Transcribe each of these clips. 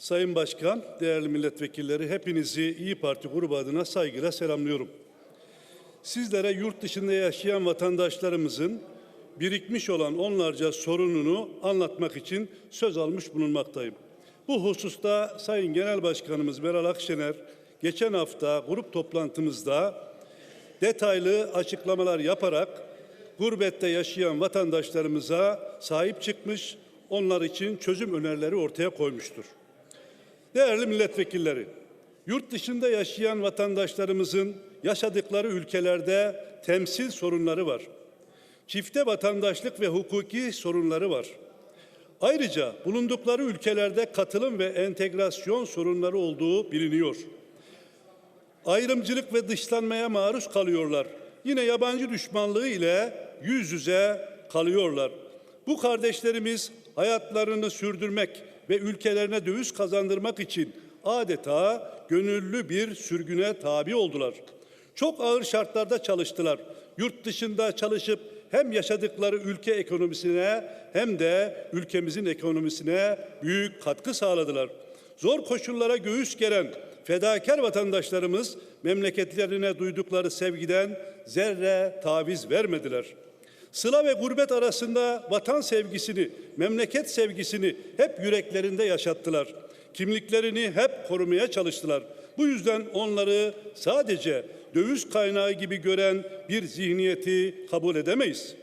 Sayın Başkan, değerli milletvekilleri, hepinizi İyi Parti grubu adına saygıyla selamlıyorum. Sizlere yurt dışında yaşayan vatandaşlarımızın birikmiş olan onlarca sorununu anlatmak için söz almış bulunmaktayım. Bu hususta Sayın Genel Başkanımız Meral Akşener geçen hafta grup toplantımızda detaylı açıklamalar yaparak gurbette yaşayan vatandaşlarımıza sahip çıkmış, onlar için çözüm önerileri ortaya koymuştur. Değerli milletvekilleri, yurt dışında yaşayan vatandaşlarımızın yaşadıkları ülkelerde temsil sorunları var. Çifte vatandaşlık ve hukuki sorunları var. Ayrıca bulundukları ülkelerde katılım ve entegrasyon sorunları olduğu biliniyor. Ayrımcılık ve dışlanmaya maruz kalıyorlar. Yine yabancı düşmanlığı ile yüz yüze kalıyorlar. Bu kardeşlerimiz hayatlarını sürdürmek ve ülkelerine döviz kazandırmak için adeta gönüllü bir sürgüne tabi oldular. Çok ağır şartlarda çalıştılar. Yurt dışında çalışıp hem yaşadıkları ülke ekonomisine hem de ülkemizin ekonomisine büyük katkı sağladılar. Zor koşullara göğüs geren fedakar vatandaşlarımız memleketlerine duydukları sevgiden zerre taviz vermediler. Sıla ve gurbet arasında vatan sevgisini, memleket sevgisini hep yüreklerinde yaşattılar. Kimliklerini hep korumaya çalıştılar. Bu yüzden onları sadece döviz kaynağı gibi gören bir zihniyeti kabul edemeyiz.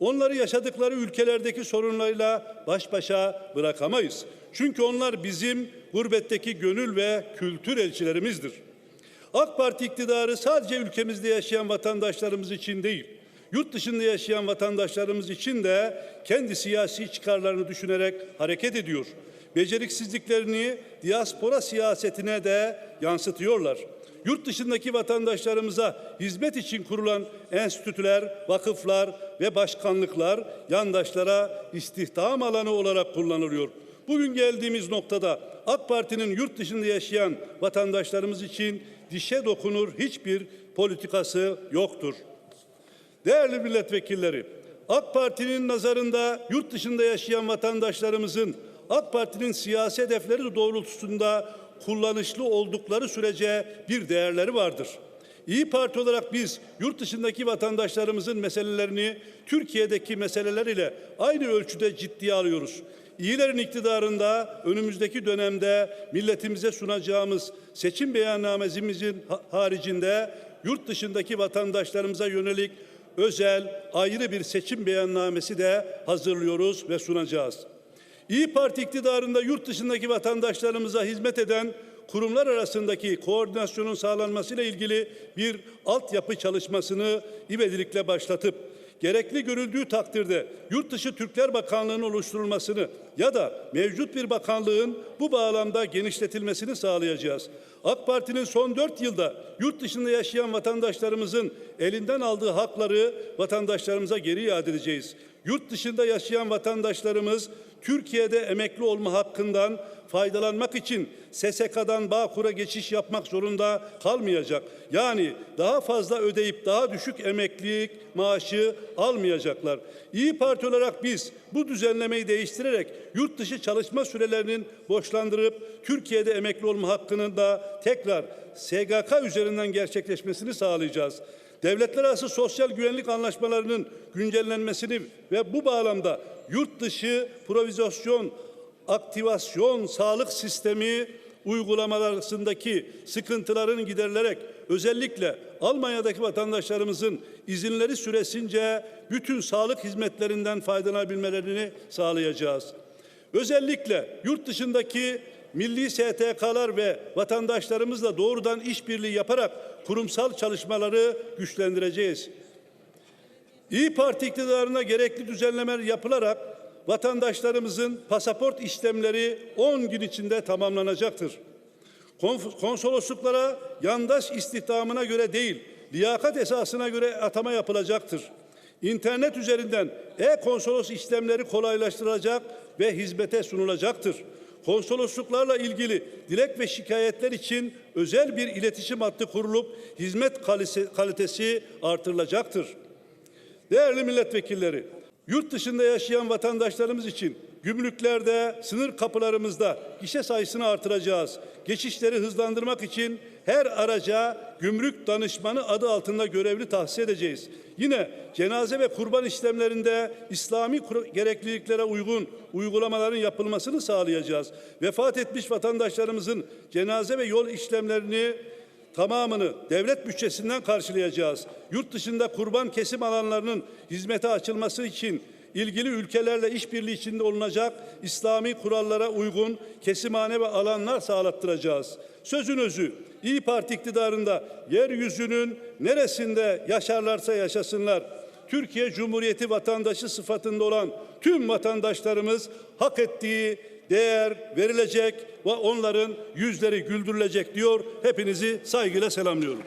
Onları yaşadıkları ülkelerdeki sorunlarıyla baş başa bırakamayız. Çünkü onlar bizim gurbetteki gönül ve kültür elçilerimizdir. AK Parti iktidarı sadece ülkemizde yaşayan vatandaşlarımız için değil, yurt dışında yaşayan vatandaşlarımız için de kendi siyasi çıkarlarını düşünerek hareket ediyor. Beceriksizliklerini diaspora siyasetine de yansıtıyorlar. Yurt dışındaki vatandaşlarımıza hizmet için kurulan enstitüler, vakıflar ve başkanlıklar yandaşlara istihdam alanı olarak kullanılıyor. Bugün geldiğimiz noktada AK Parti'nin yurt dışında yaşayan vatandaşlarımız için dişe dokunur hiçbir politikası yoktur. Değerli milletvekilleri, AK Parti'nin nazarında yurt dışında yaşayan vatandaşlarımızın AK Parti'nin siyasi hedefleri doğrultusunda kullanışlı oldukları sürece bir değerleri vardır. İyi Parti olarak biz yurt dışındaki vatandaşlarımızın meselelerini Türkiye'deki meseleler ile aynı ölçüde ciddiye alıyoruz. İyilerin iktidarında önümüzdeki dönemde milletimize sunacağımız seçim beyannamemizin haricinde yurt dışındaki vatandaşlarımıza yönelik özel ayrı bir seçim beyannamesi de hazırlıyoruz ve sunacağız. İyi Parti iktidarında yurt dışındaki vatandaşlarımıza hizmet eden kurumlar arasındaki koordinasyonun sağlanmasıyla ilgili bir altyapı çalışmasını ivedilikle başlatıp gerekli görüldüğü takdirde yurt dışı Türkler Bakanlığı'nın oluşturulmasını ya da mevcut bir bakanlığın bu bağlamda genişletilmesini sağlayacağız. AK Parti'nin son dört yılda yurt dışında yaşayan vatandaşlarımızın elinden aldığı hakları vatandaşlarımıza geri iade edeceğiz. Yurt dışında yaşayan vatandaşlarımız Türkiye'de emekli olma hakkından faydalanmak için SSK'dan Bağkur'a geçiş yapmak zorunda kalmayacak. Yani daha fazla ödeyip daha düşük emeklilik maaşı almayacaklar. İyi Parti olarak biz bu düzenlemeyi değiştirerek yurt dışı çalışma sürelerinin borçlandırıp Türkiye'de emekli olma hakkının da tekrar SGK üzerinden gerçekleşmesini sağlayacağız devletler arası sosyal güvenlik anlaşmalarının güncellenmesini ve bu bağlamda yurt dışı provizasyon, aktivasyon, sağlık sistemi uygulamalarındaki sıkıntıların giderilerek özellikle Almanya'daki vatandaşlarımızın izinleri süresince bütün sağlık hizmetlerinden faydalanabilmelerini sağlayacağız. Özellikle yurt dışındaki milli STK'lar ve vatandaşlarımızla doğrudan işbirliği yaparak kurumsal çalışmaları güçlendireceğiz. İyi Parti iktidarına gerekli düzenlemeler yapılarak vatandaşlarımızın pasaport işlemleri 10 gün içinde tamamlanacaktır. Konsolosluklara yandaş istihdamına göre değil, liyakat esasına göre atama yapılacaktır. İnternet üzerinden e-konsolos işlemleri kolaylaştırılacak ve hizmete sunulacaktır. Konsolosluklarla ilgili dilek ve şikayetler için özel bir iletişim hattı kurulup hizmet kalitesi artırılacaktır. Değerli milletvekilleri, yurt dışında yaşayan vatandaşlarımız için Gümrüklerde, sınır kapılarımızda gişe sayısını artıracağız. Geçişleri hızlandırmak için her araca gümrük danışmanı adı altında görevli tahsis edeceğiz. Yine cenaze ve kurban işlemlerinde İslami gerekliliklere uygun uygulamaların yapılmasını sağlayacağız. Vefat etmiş vatandaşlarımızın cenaze ve yol işlemlerini tamamını devlet bütçesinden karşılayacağız. Yurt dışında kurban kesim alanlarının hizmete açılması için ilgili ülkelerle işbirliği içinde olunacak İslami kurallara uygun kesimhane ve alanlar sağlattıracağız. Sözün özü İyi Parti iktidarında yeryüzünün neresinde yaşarlarsa yaşasınlar Türkiye Cumhuriyeti vatandaşı sıfatında olan tüm vatandaşlarımız hak ettiği değer verilecek ve onların yüzleri güldürülecek diyor. Hepinizi saygıyla selamlıyorum.